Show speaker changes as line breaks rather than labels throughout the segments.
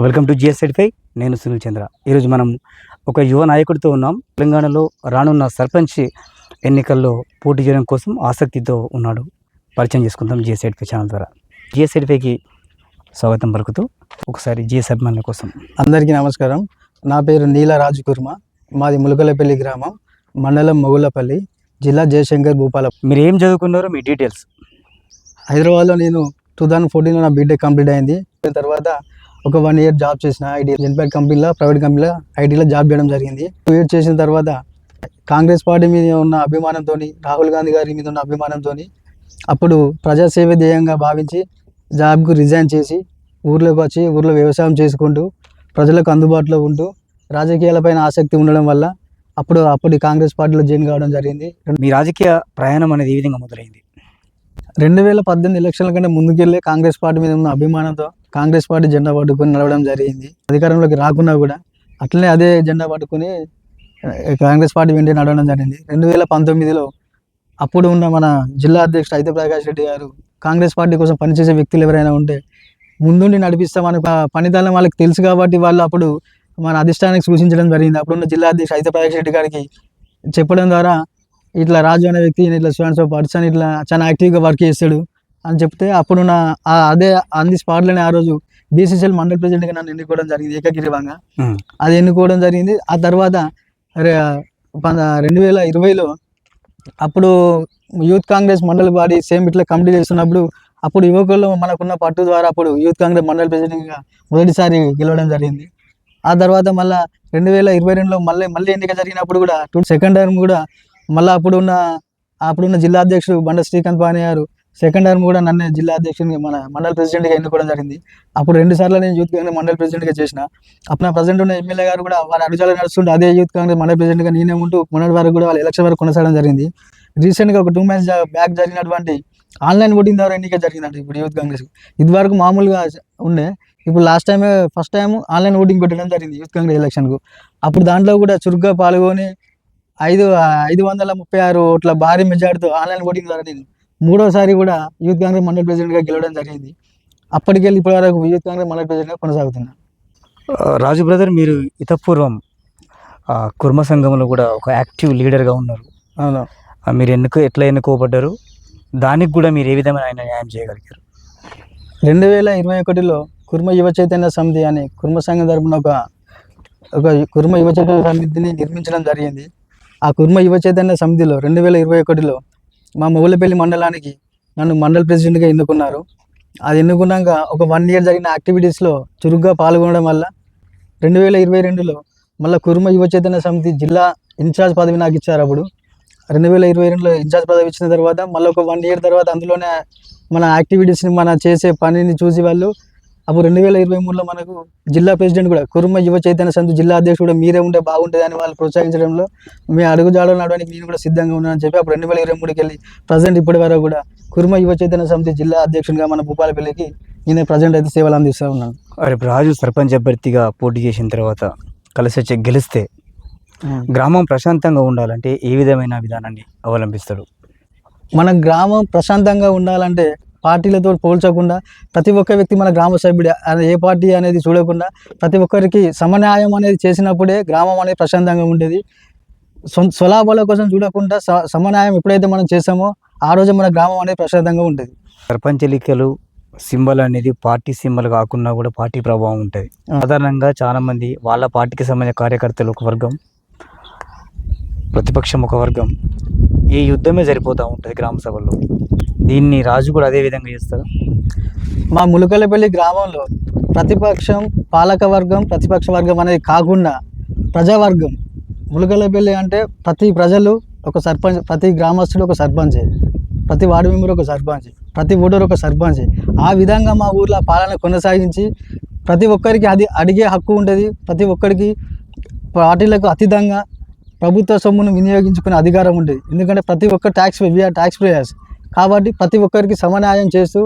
Welcome to GS five నేను సునీల్ చంద్ర. ఈరోజు మనం ఒక యువ నాయకుడితో ఉన్నాం. తెలంగాణలో రానున్న సర్పంచ్ ఎన్నికల్లో పోటీ చేయడం కోసం ఆసక్తితో ఉన్నాడు. పరిచయం చేసుకుందాం జిఎస్ ఫైవ్ ఛానల్ ద్వారా. జిఎస్ ఫైవ్కి స్వాగతం పలుకుతూ ఒకసారి జిఎస్ అభిమానుల కోసం.
అందరికీ నమస్కారం. నా పేరు నీల రాజు కుర్మ. మాది ములకలపల్లి గ్రామం. మండలం మొగులపల్లి జిల్లా జయశంకర్ భూపాల.
మీరు ఏం చదువుకున్నారో మీ డీటెయిల్స్.
హైదరాబాద్లో నేను టూ థౌజండ్ ఫోర్టీన్లో నా బీటెక్ కంప్లీట్ అయింది. దాని తర్వాత ఒక వన్ ఇయర్ జాబ్ చేసిన ఐటీ జెన్పాక్ కంపెనీలో ప్రైవేట్ కంపెనీలో ఐటీలో జాబ్ చేయడం జరిగింది. టూ ఇయర్స్ చేసిన తర్వాత కాంగ్రెస్ పార్టీ మీద ఉన్న అభిమానంతో రాహుల్ గాంధీ గారి మీద ఉన్న అభిమానంతో అప్పుడు ప్రజాసేవ ధ్యేయంగా భావించి జాబ్కు రిజైన్ చేసి ఊర్లోకి వచ్చి ఊర్లో వ్యవసాయం చేసుకుంటూ ప్రజలకు అందుబాటులో ఉంటూ రాజకీయాలపైన ఆసక్తి ఉండడం వల్ల అప్పుడు అప్పుడు కాంగ్రెస్ పార్టీలో జాయిన్ కావడం జరిగింది.
మీ రాజకీయ ప్రయాణం అనేది ఏ విధంగా మొదలైంది?
రెండు వేల పద్దెనిమిది ఎలక్షన్ల కంటే ముందుకెళ్ళి కాంగ్రెస్ పార్టీ మీద ఉన్న అభిమానంతో కాంగ్రెస్ పార్టీ జెండా పట్టుకుని నడవడం జరిగింది. అధికారంలోకి రాకున్నా కూడా అట్లనే అదే జెండా పట్టుకొని కాంగ్రెస్ పార్టీ వెంట నడవడం జరిగింది. రెండు వేల పంతొమ్మిదిలో అప్పుడు ఉన్న మన జిల్లా అధ్యక్షుడు అయితే ప్రకాష్ రెడ్డి గారు కాంగ్రెస్ పార్టీ కోసం పనిచేసే వ్యక్తులు ఎవరైనా ఉంటే ముందుండి నడిపిస్తామని ప- పనితనం వాళ్ళకి తెలుసు కాబట్టి వాళ్ళు అప్పుడు మన అధిష్టానానికి సూచించడం జరిగింది. అప్పుడున్న జిల్లా అధ్యక్షుడు అయితే ప్రకాష్ రెడ్డి గారికి చెప్పడం ద్వారా ఇట్లా రాజు అనే వ్యక్తి ఇట్లా ఇట్లా స్టూడెంట్స్ పర్సన్ ఇట్లా చాలా యాక్టివ్గా వర్క్ చేస్తాడు. అని చెప్తే అప్పుడు నా ఆ అదే అంది స్పాట్లోనే ఆ రోజు బీసీసీఎల్ మండల్ ప్రెసిడెంట్గా నన్ను ఎన్నుకోవడం జరిగింది ఏకగిరివంగా. అది ఎన్నుకోవడం జరిగింది. ఆ తర్వాత రెండు వేల ఇరవైలో అప్పుడు యూత్ కాంగ్రెస్ మండలి బాడీ సేమ్ ఇట్లా కమిటీ చేస్తున్నప్పుడు అప్పుడు యువకులు మనకున్న పట్టు ద్వారా అప్పుడు యూత్ కాంగ్రెస్ మండలి ప్రెసిడెంట్గా మొదటిసారి గెలవడం జరిగింది. ఆ తర్వాత మళ్ళీ రెండు వేల ఇరవై రెండులో మళ్ళీ మళ్ళీ ఎన్నిక జరిగినప్పుడు కూడా టూ సెకండ్ టర్మ్ కూడా మళ్ళీ అప్పుడున్న అప్పుడున్న జిల్లా అధ్యక్షుడు బండ శ్రీకాంత్ పాని గారు సెకండ్ టర్మ్ కూడా నన్నే జిల్లా అధ్యక్షుడిగా మన మండల ప్రెసిడెంట్గా ఎన్నుకోవడం జరిగింది. అప్పుడు రెండు సార్లు నేను యూత్ కాంగ్రెస్ మండల ప్రెసిడెంట్గా చేసిన. అప్పుడు నా ప్రజెంట్ ఉన్న ఎమ్మెల్యే గారు కూడా వారి అడుగుజాలు నడుస్తుంటే అదే యూత్ కాంగ్రెస్ మండల ప్రెసిడెంట్గా నేనే ఉంటూ మొన్నటి వరకు కూడా వాళ్ళ ఎలక్షన్ వరకు కొనసాగడం జరిగింది. రీసెంట్గా ఒక టూ మంత్స్ బ్యాక్ జరిగినటువంటి ఆన్లైన్ ఓటింగ్ ద్వారా ఎన్నిక జరిగిందండి ఇప్పుడు యూత్ కాంగ్రెస్. ఇదివరకు మామూలుగా ఉండే. ఇప్పుడు లాస్ట్ టైమే ఫస్ట్ టైం ఆన్లైన్ ఓటింగ్ పెట్టడం జరిగింది యూత్ కాంగ్రెస్ ఎలక్షన్కు. అప్పుడు దాంట్లో కూడా చురుగ్గా పాల్గొని ఐదు ఐదు వందల ముప్పై ఆరు ఓట్ల భారీ మెజార్టీతో ఆన్లైన్ ఓటింగ్ ద్వారా నేను మూడోసారి కూడా యూత్ కాంగ్రెస్ మండల ప్రెసిడెంట్గా గెలవడం జరిగింది. అప్పటికెళ్ళి ఇప్పటి వరకు యూత్ కాంగ్రెస్ మండల ప్రెసిడెంట్గా కొనసాగుతున్నా.
రాజు బ్రదర్ మీరు ఇతపూర్వం కుర్మ సంఘంలో కూడా ఒక యాక్టివ్ లీడర్గా ఉన్నారు.
అవును.
మీరు ఎన్నుకో ఎట్లా ఎన్నుకోబడ్డారు దానికి కూడా మీరు ఏ విధమైన ఆయన న్యాయం చేయగలిగారు?
రెండు వేల ఇరవై ఒకటిలో కుర్మ యువ చైతన్య సమితి అని కుర్మ సంఘం తరపున ఒక ఒక కుర్మ యువ చైతన్య సమితిని నిర్మించడం జరిగింది. ఆ కుర్మ యువ చైతన్య సమితిలో రెండు వేల ఇరవై ఒకటిలో మా మొగులపల్లి మండలానికి నన్ను మండల ప్రెసిడెంట్గా ఎన్నుకున్నారు. అది ఎన్నుకున్నాక ఒక వన్ ఇయర్ జరిగిన యాక్టివిటీస్లో చురుగ్గా పాల్గొనడం వల్ల రెండు వేల ఇరవై రెండులో మళ్ళీ కుర్మ యువ చైతన్య సమితి జిల్లా ఇన్ఛార్జ్ పదవి నాకు ఇచ్చారు అప్పుడు. రెండు వేల ఇరవై రెండులో ఇన్ఛార్జ్ పదవి ఇచ్చిన తర్వాత మళ్ళీ ఒక వన్ ఇయర్ తర్వాత అందులోనే మన యాక్టివిటీస్ని మన చేసే పనిని చూసి వాళ్ళు అప్పుడు రెండు వేల ఇరవై మూడులో మనకు జిల్లా ప్రెసిడెంట్ కూడా కురుమ యువ చైతన్య సంస్థ జిల్లా అధ్యక్షుడు మీరే ఉంటే బాగుంటుంది అని వాళ్ళు ప్రోత్సహించడంలో మీ అడుగు జాడలు నడవడానికి నేను కూడా సిద్ధంగా ఉన్నానని చెప్పి అప్పుడు రెండు వేల ఇరవై మూడుకి వెళ్ళి ప్రజెంట్ ఇప్పటి వరకు కూడా కురుమ యువ చైతన్య సమితి జిల్లా అధ్యక్షుడిగా మన భూపాలపల్లికి నేను ప్రజెంట్ అయితే సేవలు అందిస్తూ ఉన్నాను
రేపు రాజు సర్పంచ్ అభ్యర్థిగా పోటీ చేసిన తర్వాత కలిసి వచ్చి గెలిస్తే గ్రామం ప్రశాంతంగా ఉండాలంటే ఏ విధమైన విధానాన్ని అవలంబిస్తాడు
మన గ్రామం ప్రశాంతంగా ఉండాలంటే పార్టీలతో పోల్చకుండా ప్రతి ఒక్క వ్యక్తి మన గ్రామ సభ్యుడే. ఏ పార్టీ అనేది చూడకుండా ప్రతి ఒక్కరికి సమన్యాయం అనేది చేసినప్పుడే గ్రామం అనేది ప్రశాంతంగా ఉండేది. సొం స్వలాభాల కోసం చూడకుండా స సమన్యాయం ఎప్పుడైతే మనం చేస్తామో ఆ రోజు మన గ్రామం అనేది ప్రశాంతంగా ఉంటుంది
సర్పంచ్ ఎన్నికలు సింబల్ అనేది పార్టీ సింబల్ కాకుండా కూడా పార్టీ ప్రభావం ఉంటుంది. సాధారణంగా చాలా మంది వాళ్ళ పార్టీకి సంబంధించిన కార్యకర్తలు ఒక వర్గం ప్రతిపక్షం ఒక వర్గం. ఈ యుద్ధమే సరిపోతూ ఉంటుంది గ్రామ సభల్లో. దీన్ని రాజు కూడా అదే విధంగా చేస్తారు?
మా ములకలపల్లి గ్రామంలో ప్రతిపక్షం పాలక వర్గం ప్రతిపక్ష వర్గం అనేది కాకుండా ప్రజావర్గం. ములకలపల్లి అంటే ప్రతి ప్రజలు ఒక సర్పంచ్ ప్రతి గ్రామస్తుడు ఒక సర్పంచ్. ప్రతి వార్డు మెంబర్ ఒక సర్పంచ్. ప్రతి ఓటర్ ఒక సర్పంచ్. ఆ విధంగా మా ఊర్లో పాలన కొనసాగించి ప్రతి ఒక్కరికి అది అడిగే హక్కు ఉంటుంది. ప్రతి ఒక్కరికి పార్టీలకు అతీతంగా ప్రభుత్వ సొమ్మును వినియోగించుకునే అధికారం ఉంటుంది. ఎందుకంటే ప్రతి ఒక్క ట్యాక్స్ వీఆర్ ట్యాక్స్ పేయర్స్ కాబట్టి ప్రతి ఒక్కరికి సమన్యాయం చేస్తూ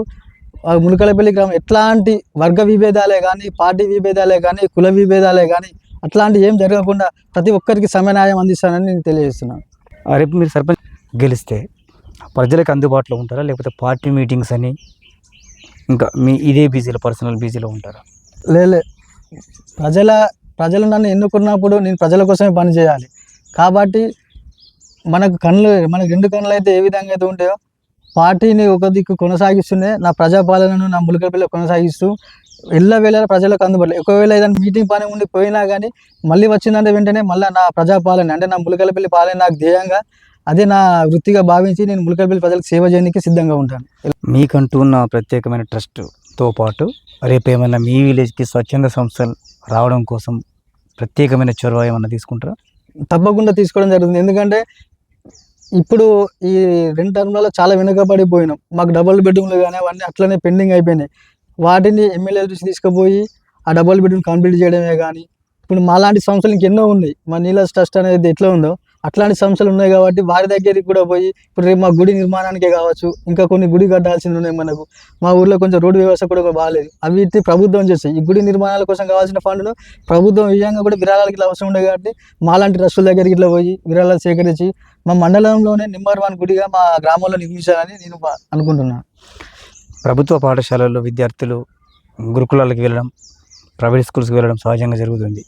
ఆ ములకలపల్లి గ్రామం ఎట్లాంటి వర్గ విభేదాలే కానీ పార్టీ విభేదాలే కానీ కుల విభేదాలే కానీ అట్లాంటి ఏం జరగకుండా ప్రతి ఒక్కరికి సమన్యాయం అందిస్తానని నేను తెలియజేస్తున్నాను.
రేపు మీరు సర్పంచ్ గెలిస్తే ప్రజలకు అందుబాటులో ఉంటారా? లేకపోతే పార్టీ మీటింగ్స్ అని ఇంకా మీ ఇదే బీజీలో పర్సనల్ బీజీలో ఉంటారా?
లేలే ప్రజల ప్రజలు నన్ను ఎన్నుకున్నప్పుడు నేను ప్రజల కోసమే పని చేయాలి. కాబట్టి మనకు కళ్ళు మనకు రెండు కళ్ళు అయితే ఏ విధంగా అయితే ఉంటాయో పార్టీని ఒక దిక్కు కొనసాగిస్తూనే నా ప్రజాపాలనను నా ములకల్పిల్ల కొనసాగిస్తూ ఎల్ల వేళ ప్రజలకు అందుబాటులో ఒకవేళ ఏదైనా మీటింగ్ పని ఉండి పోయినా కానీ మళ్ళీ వచ్చిందంటే వెంటనే మళ్ళీ నా ప్రజాపాలన అంటే నా ములకలపల్లి పాలన నాకు ధ్యేయంగా అదే నా వృత్తిగా భావించి నేను ములకలపల్లి ప్రజలకు సేవ చేయడానికి సిద్ధంగా ఉంటాను.
మీకంటూ ఉన్న ప్రత్యేకమైన ట్రస్ట్తో పాటు రేపు ఏమైనా మీ విలేజ్కి స్వచ్ఛంద సంస్థలు రావడం కోసం ప్రత్యేకమైన చొరవ ఏమైనా తీసుకుంటారా?
తప్పకుండా తీసుకోవడం జరుగుతుంది. ఎందుకంటే ఇప్పుడు ఈ రెండు టర్మ్లలో చాలా వెనుకబడిపోయినాం. మాకు డబుల్ బెడ్రూమ్లు కానీ అవన్నీ అట్లనే పెండింగ్ అయిపోయినాయి. వాటిని ఎమ్మెల్యే చూసి తీసుకుపోయి ఆ డబుల్ బెడ్రూమ్ కంప్లీట్ చేయడమే కానీ ఇప్పుడు మాలాంటి సంస్థలు ఇంకెన్నో ఉన్నాయి. మా నీళ్ళ ట్రస్ట్ అనేది ఎట్లా ఉందో అట్లాంటి సంస్థలు ఉన్నాయి కాబట్టి వారి దగ్గరికి కూడా పోయి ఇప్పుడు రేపు మా గుడి నిర్మాణానికే కావచ్చు ఇంకా కొన్ని గుడి కట్టాల్సింది ఉన్నాయి మనకు. మా ఊర్లో కొంచెం రోడ్డు వ్యవస్థ కూడా బాగాలేదు అవి ప్రభుత్వం చేస్తాయి. ఈ గుడి నిర్మాణాల కోసం కావాల్సిన ఫండ్ను ప్రభుత్వం విజయంగా కూడా విరాళాలకి ఇట్లా అవసరం ఉండే కాబట్టి మాలాంటి ట్రస్టుల దగ్గరికి ఇట్లా పోయి విరాళాలు సేకరించి మా మండలంలోనే నెంబర్ వన్ గుడిగా మా గ్రామంలో నిర్మించాలని నేను అనుకుంటున్నాను
ప్రభుత్వ పాఠశాలల్లో విద్యార్థులు గురుకులాలకు వెళ్ళడం ప్రైవేట్ స్కూల్స్కి వెళ్ళడం సహజంగా జరుగుతుంది.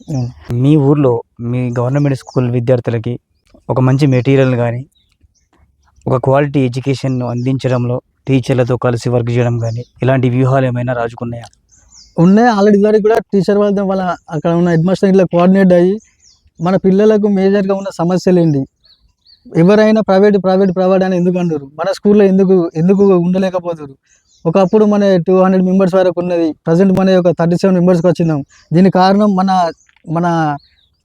మీ ఊర్లో మీ గవర్నమెంట్ స్కూల్ విద్యార్థులకి ఒక మంచి మెటీరియల్ కానీ ఒక క్వాలిటీ ఎడ్యుకేషన్ను అందించడంలో టీచర్లతో కలిసి వర్క్ చేయడం కానీ ఇలాంటి వ్యూహాలు ఏమైనా రాజుకున్నాయా?
ఉన్నాయి. ఆల్రెడీ వరకు కూడా టీచర్ వాళ్ళతో వాళ్ళ అక్కడ ఉన్న హెడ్మాస్టర్ ఇట్లా కోఆర్డినేట్ అయ్యి మన పిల్లలకు మేజర్గా ఉన్న సమస్యలు ఏంటి? ఎవరైనా ప్రైవేట్ ప్రైవేట్ ప్రైవేట్ అని ఎందుకు అంటారు? మన స్కూల్లో ఎందుకు ఎందుకు ఉండలేకపోతారు ఒకప్పుడు మన టూ హండ్రెడ్ మెంబర్స్ వరకు ఉన్నది. ప్రజెంట్ మన ఒక థర్టీ సెవెన్ మెంబర్స్కి వచ్చిందాం దీనికి కారణం మన మన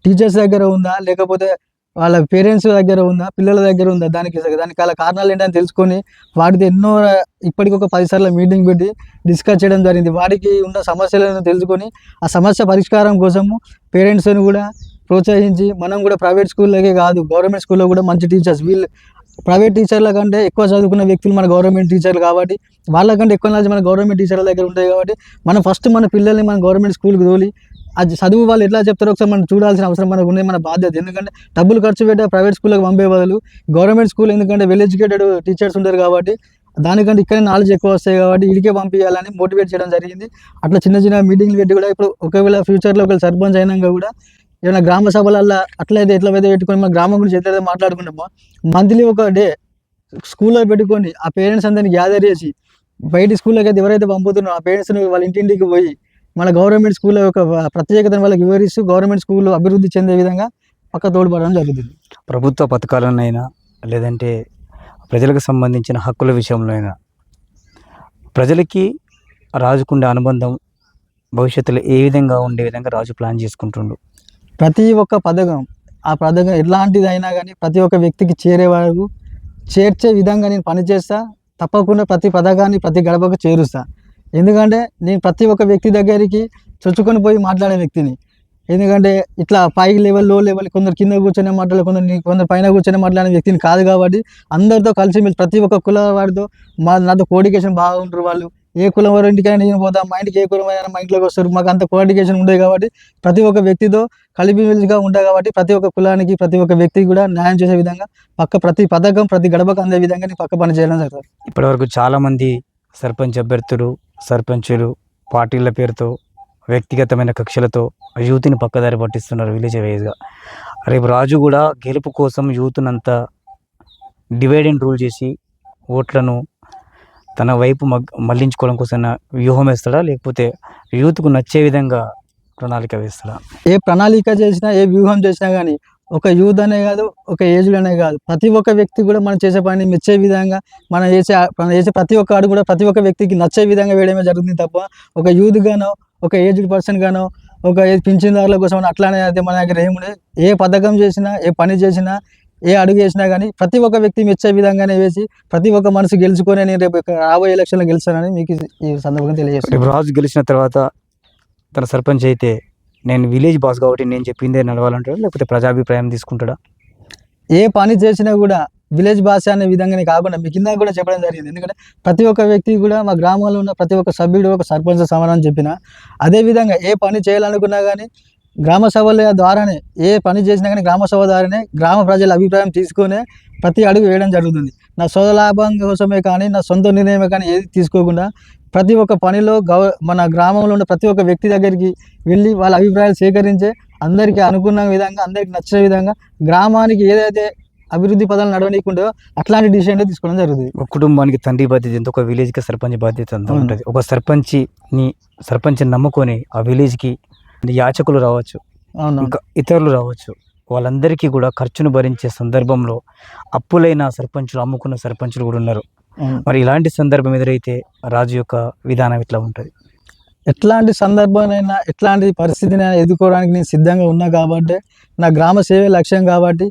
టీచర్స్ దగ్గర ఉందా? లేకపోతే వాళ్ళ పేరెంట్స్ దగ్గర ఉందా పిల్లల దగ్గర ఉందా దానికి దానికి గల కారణాలు ఏంటని తెలుసుకొని వాటితో ఎన్నో ఇప్పటికి ఒక పదిసార్లు మీటింగ్ పెట్టి డిస్కస్ చేయడం జరిగింది. వాడికి ఉన్న సమస్యలను తెలుసుకొని ఆ సమస్య పరిష్కారం కోసము పేరెంట్స్ని కూడా ప్రోత్సహించి మనం కూడా ప్రైవేట్ స్కూల్లోకే కాదు గవర్నమెంట్ స్కూల్లో కూడా మంచి టీచర్స్. వీళ్ళు ప్రైవేట్ టీచర్ల కంటే ఎక్కువ చదువుకున్న వ్యక్తులు మన గవర్నమెంట్ టీచర్లు కాబట్టి వాళ్ళకంటే ఎక్కువ నాలెడ్జ్ మన గవర్నమెంట్ టీచర్ల దగ్గర ఉంటాయి కాబట్టి మనం ఫస్ట్ మన పిల్లల్ని మన గవర్నమెంట్ స్కూల్కి తోలి అది చదువు వాళ్ళు ఎట్లా చెప్తారో ఒకసారి మనం చూడాల్సిన అవసరం మనకు ఉంది మన బాధ్యత. ఎందుకంటే డబ్బులు ఖర్చు పెట్టే ప్రైవేట్ స్కూల్కి పంపే బదులు గవర్నమెంట్ స్కూల్ ఎందుకంటే వెల్ ఎడ్యుకేటెడ్ టీచర్స్ ఉంటారు కాబట్టి దానికంటే ఇక్కడే నాలెడ్జ్ ఎక్కువ వస్తాయి కాబట్టి ఇడికే పంపించాలని మోటివేట్ చేయడం జరిగింది. అట్లా చిన్న చిన్న మీటింగ్లు పెట్టి కూడా ఇప్పుడు ఒకవేళ ఫ్యూచర్లో ఒకవేళ సర్పంచ్ అయినాక కూడా ఏమైనా గ్రామ సభలల్లో అట్లయితే ఎట్లా అయితే పెట్టుకొని మన గ్రామం గురించి ఎట్లయితే మాట్లాడుకుంటామో మంత్లీ ఒక డే స్కూల్లో పెట్టుకొని ఆ పేరెంట్స్ అందరిని గ్యాదర్ చేసి బయట స్కూల్లోకి అయితే ఎవరైతే పంపుతున్నారో ఆ పేరెంట్స్ని వాళ్ళ ఇంటింటికి పోయి మన గవర్నమెంట్ స్కూల్ యొక్క ప్రత్యేకతను వాళ్ళకి వివరిస్తూ గవర్నమెంట్ స్కూల్ అభివృద్ధి చెందే విధంగా పక్క తోడ్పడడం జరుగుతుంది.
ప్రభుత్వ పథకాలనైనా లేదంటే ప్రజలకు సంబంధించిన హక్కుల విషయంలో అయినా ప్రజలకి రాజుకుండే అనుబంధం భవిష్యత్తులో ఏ విధంగా ఉండే విధంగా రాజు ప్లాన్ చేసుకుంటుండు?
ప్రతి ఒక్క పథకం ఆ పథకం ఎలాంటిది అయినా కానీ ప్రతి ఒక్క వ్యక్తికి చేరే వరకు చేర్చే విధంగా నేను పనిచేస్తా తప్పకుండా ప్రతి పథకాన్ని ప్రతి గడపకు చేరుస్తా. ఎందుకంటే నేను ప్రతి ఒక్క వ్యక్తి దగ్గరికి చొచ్చుకొని పోయి మాట్లాడే వ్యక్తిని. ఎందుకంటే ఇట్లా పై లెవెల్లో లెవెల్ కొందరు కింద కూర్చొని మాట్లాడే కొందరు నీ- కొందరు పైన కూర్చొని మాట్లాడే వ్యక్తిని కాదు కాబట్టి అందరితో కలిసి మీరు ప్రతి ఒక్క కుల వాడితో మా నాతో కోడికేషన్ బాగుంటారు వాళ్ళు. ఏ కులం వారి ఇంటికైనా నేను పోతా మా ఇంటికి ఏ కులం అయినా మా ఇంట్లోకి వస్తారు మాకు అంత కోఆర్డినేషన్ ఉండేది కాబట్టి ప్రతి ఒక్క వ్యక్తితో కలిపిమెలిగా ఉంటాయి కాబట్టి ప్రతి ఒక్క కులానికి ప్రతి ఒక్క వ్యక్తికి కూడా న్యాయం చేసే విధంగా పక్క ప్రతి పథకం ప్రతి గడపకు అందే విధంగా నేను పక్క పని చేయడం జరుగుతుంది.
ఇప్పటివరకు చాలామంది సర్పంచ్ అభ్యర్థులు సర్పంచులు పార్టీల పేరుతో వ్యక్తిగతమైన కక్షలతో యూత్ని పక్కదారి పట్టిస్తున్నారు విలేజ్ వైజ్గా. రేపు రాజు కూడా గెలుపు కోసం యూత్నంతా డివైడ్ అండ్ రూల్ చేసి ఓట్లను తన వైపు మగ్ మళ్ళించుకోవడం కోసం వ్యూహం వేస్తాడా? లేకపోతే యూత్కు నచ్చే విధంగా ప్రణాళిక వేస్తాడా?
ఏ ప్రణాళిక చేసినా ఏ వ్యూహం చేసినా కానీ ఒక యూత్ అనే కాదు ఒక ఏజ్లోనే కాదు. ప్రతి ఒక్క వ్యక్తి కూడా మనం చేసే పని మెచ్చే విధంగా మనం చేసే మనం చేసే ప్రతి ఒక్క అడుగు కూడా ప్రతి ఒక్క వ్యక్తికి నచ్చే విధంగా వేయడమే జరుగుతుంది తప్ప ఒక యూత్ గానో ఒక ఏజ్డ్ పర్సన్ గానో ఒక ఏజ్ పింఛన్దారుల కోసం అట్లానే అయితే మన దగ్గర ఏముండే ఏ పథకం చేసినా ఏ పని చేసినా ఏ అడుగు వేసినా కానీ ప్రతి ఒక్క వ్యక్తి మెచ్చే విధంగానే వేసి ప్రతి ఒక్క మనసు గెలుచుకొని నేను రేపు రాబోయే ఎలక్షన్లో గెలుస్తానని మీకు ఈ సందర్భంగా తెలియజేస్తాను
రాజు గెలిచిన తర్వాత తన సర్పంచ్ అయితే నేను విలేజ్ బాస్ కాబట్టి నేను చెప్పిందే నడవాలంటాడా? లేకపోతే ప్రజాభిప్రాయం తీసుకుంటాడా?
ఏ పని చేసినా కూడా విలేజ్ భాష అనే విధంగానే కాకుండా మీ కింద కూడా చెప్పడం జరిగింది. ఎందుకంటే ప్రతి ఒక్క వ్యక్తి కూడా మా గ్రామంలో ఉన్న ప్రతి ఒక్క సభ్యుడు ఒక సర్పంచ్ సమానం చెప్పిన అదే విధంగా ఏ పని చేయాలనుకున్నా కానీ గ్రామ సభల ద్వారానే ఏ పని చేసినా కానీ గ్రామ సభ ద్వారానే గ్రామ ప్రజల అభిప్రాయం తీసుకునే ప్రతి అడుగు వేయడం జరుగుతుంది. నా సొంత లాభం కోసమే కానీ నా సొంత నిర్ణయమే కానీ ఏది తీసుకోకుండా ప్రతి ఒక్క పనిలో గవ మన గ్రామంలో ఉన్న ప్రతి ఒక్క వ్యక్తి దగ్గరికి వెళ్ళి వాళ్ళ అభిప్రాయాలు సేకరించే అందరికీ అనుకున్న విధంగా అందరికి నచ్చే విధంగా గ్రామానికి ఏదైతే అభివృద్ధి పదాలు నడవనీయకుండా అట్లాంటి డిసిషన్ తీసుకోవడం జరుగుతుంది
ఒక కుటుంబానికి తండ్రి బాధ్యత ఎంత ఒక విలేజ్కి సర్పంచ్ బాధ్యత ఎంత. ఉంటుంది ఒక సర్పంచ్ని సర్పంచ్ నమ్ముకొని ఆ విలేజ్కి యాచకులు రావచ్చు
అవును
ఇంకా ఇతరులు రావచ్చు వాళ్ళందరికీ కూడా ఖర్చును భరించే సందర్భంలో అప్పులైన సర్పంచులు అమ్ముకున్న సర్పంచులు కూడా ఉన్నారు. మరి ఇలాంటి సందర్భం ఎదురైతే రాజు యొక్క విధానం ఇట్లా ఉంటుంది?
ఎట్లాంటి సందర్భానైనా ఎట్లాంటి పరిస్థితిని ఎదుర్కోవడానికి నేను సిద్ధంగా ఉన్నా కాబట్టి నా గ్రామ సేవే లక్ష్యం కాబట్టి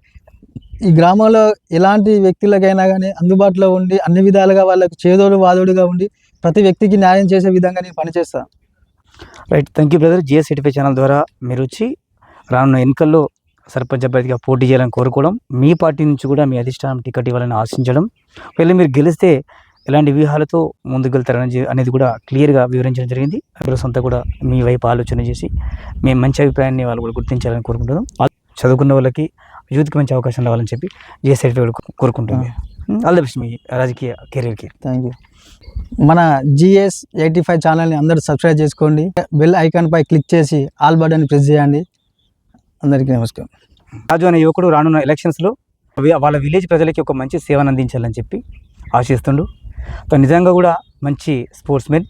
ఈ గ్రామంలో ఎలాంటి వ్యక్తులకైనా కానీ అందుబాటులో ఉండి అన్ని విధాలుగా వాళ్ళకు చేదోడు వాదోడుగా ఉండి ప్రతి వ్యక్తికి న్యాయం చేసే విధంగా నేను పనిచేస్తాను
right. Thank you brother. GS eighty five channel ద్వారా మీరు వచ్చి రానున్న ఎన్నికల్లో సర్పంచ్ అభ్యర్థిగా పోటీ చేయాలని కోరుకోవడం మీ పార్టీ నుంచి కూడా మీ అధిష్టానం టికెట్ ఇవ్వాలని ఆశించడం వెళ్ళి మీరు గెలిస్తే ఎలాంటి వ్యూహాలతో ముందుకు వెళ్తారని జే- అనేది కూడా క్లియర్గా వివరించడం జరిగింది. అభివృద్ధి అంతా కూడా మీ వైపు ఆలోచన చేసి మేము మంచి అభిప్రాయాన్ని వాళ్ళు కూడా గుర్తించాలని కోరుకుంటున్నాం చదువుకున్న వాళ్ళకి యూత్కి మంచి అవకాశం రావాలని చెప్పి జిఎస్ ఎటిఫై కోరుకుంటుంది ఆల్ ద బెస్ట్ మీ రాజకీయ కెరీర్కి.
Thank you. మన జిఎస్ ఎయిటీ ఫైవ్ ఛానల్ని అందరూ సబ్స్క్రైబ్ చేసుకోండి. బెల్ ఐకాన్ పై క్లిక్ చేసి ఆల్ బటన్ ప్రెస్ చేయండి. అందరికీ నమస్కారం.
రాజు అనే యువకుడు రానున్న ఎలక్షన్స్లో వాళ్ళ విలేజ్ ప్రజలకి ఒక మంచి సేవను అందించాలని చెప్పి ఆశిస్తుండు. తను నిజంగా కూడా మంచి స్పోర్ట్స్ మెన్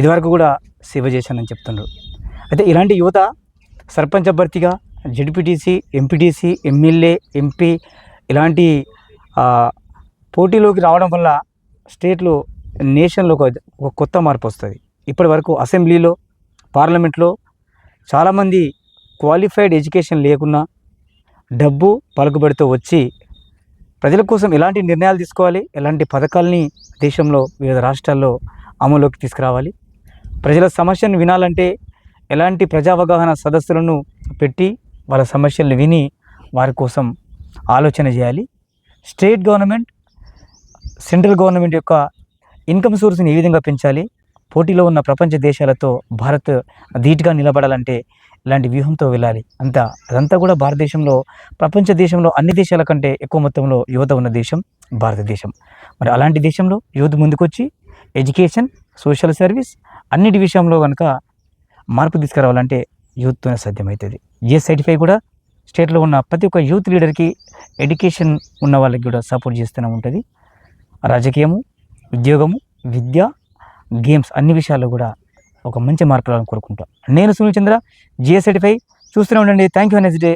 ఇదివరకు కూడా సేవ చేశానని చెప్తుండ్రు. అయితే ఇలాంటి యువత సర్పంచ్ అభ్యర్థిగా జడ్పీటీసీ ఎంపీటీసీ ఎమ్మెల్యే ఎంపీ ఇలాంటి పోటీలోకి రావడం వల్ల స్టేట్లో నేషన్లో ఒక ఒక కొత్త మార్పు వస్తుంది. ఇప్పటి వరకు అసెంబ్లీలో పార్లమెంట్లో చాలామంది క్వాలిఫైడ్ ఎడ్యుకేషన్ లేకున్నా డబ్బు పలుకుబడితో వచ్చి ప్రజల కోసం ఎలాంటి నిర్ణయాలు తీసుకోవాలి? ఎలాంటి పథకాలని దేశంలో వివిధ రాష్ట్రాల్లో అమలులోకి తీసుకురావాలి? ప్రజల సమస్యను వినాలంటే ఎలాంటి ప్రజా అవగాహన సదస్సులను పెట్టి వాళ్ళ సమస్యలను విని వారి కోసం ఆలోచన చేయాలి? స్టేట్ గవర్నమెంట్ సెంట్రల్ గవర్నమెంట్ యొక్క ఇన్కమ్ సోర్స్ని ఏ విధంగా పెంచాలి? పోటీలో ఉన్న ప్రపంచ దేశాలతో భారత్ ధీటుగా నిలబడాలంటే ఇలాంటి వ్యూహంతో వెళ్ళాలి. అంతా అదంతా కూడా భారతదేశంలో ప్రపంచ దేశంలో అన్ని దేశాల కంటే ఎక్కువ మొత్తంలో యువత ఉన్న దేశం భారతదేశం. మరి అలాంటి దేశంలో యువత ముందుకొచ్చి ఎడ్యుకేషన్ సోషల్ సర్వీస్ అన్నిటి విషయంలో కనుక మార్పు తీసుకురావాలంటే యూత్తోనే సాధ్యమవుతుంది ఏ సర్టిఫై కూడా స్టేట్లో ఉన్న ప్రతి ఒక్క యూత్ లీడర్కి ఎడ్యుకేషన్ ఉన్న వాళ్ళకి కూడా సపోర్ట్ చేస్తూనే ఉంటుంది. రాజకీయము ఉద్యోగము విద్య గేమ్స్ అన్ని విషయాల్లో కూడా ఒక మంచి మార్పు రావాలని కోరుకుంటాం నేను సునీల్ చంద్ర జిఎస్ సర్టిఫై చూస్తూనే ఉండండి. Thank you next day